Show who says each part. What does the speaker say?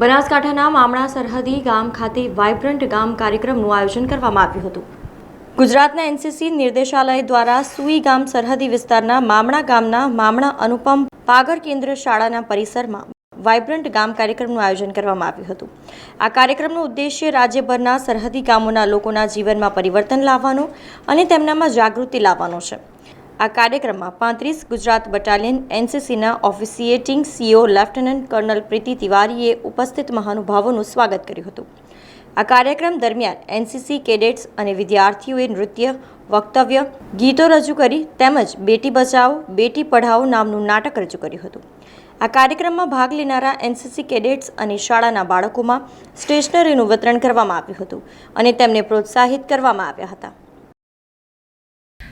Speaker 1: બનાસકાંઠાના મામણા સરહદી ગામ ખાતે વાઇબ્રન્ટ ગામ કાર્યક્રમનું આયોજન કરવામાં આવ્યું હતું. ગુજરાતના એનસીસી નિર્દેશાલય દ્વારા સુઈ ગામ સરહદી વિસ્તારના મામણા ગામના મામણા અનુપમ પાગર કેન્દ્ર શાળાના પરિસરમાં વાઇબ્રન્ટ ગામ કાર્યક્રમનું આયોજન કરવામાં આવ્યું હતું. આ કાર્યક્રમનો ઉદ્દેશ્ય રાજ્યભરના સરહદી ગામોના લોકોના જીવનમાં પરિવર્તન લાવવાનો અને તેમનામાં જાગૃતિ લાવવાનો છે. આ કાર્યક્રમમાં પાંત્રીસ Gujarat battalion એનસીસીના officiating CO lieutenant colonel Preeti તિવારીએ ઉપસ્થિત મહાનુભાવોનું સ્વાગત કર્યું હતું. આ કાર્યક્રમ દરમિયાન એનસીસી કેડેટ્સ અને વિદ્યાર્થીઓએ નૃત્ય, વક્તવ્ય, ગીતો રજૂ કરી તેમજ બેટી બચાવો, બેટી પઢાઓ નામનું નાટક રજૂ કર્યું હતું. આ કાર્યક્રમમાં ભાગ લેનારા એનસીસી કેડેટ્સ અને શાળાના બાળકોમાં સ્ટેશનરીનું વિતરણ કરવામાં આવ્યું હતું અને તેમને પ્રોત્સાહિત કરવામાં આવ્યા હતા.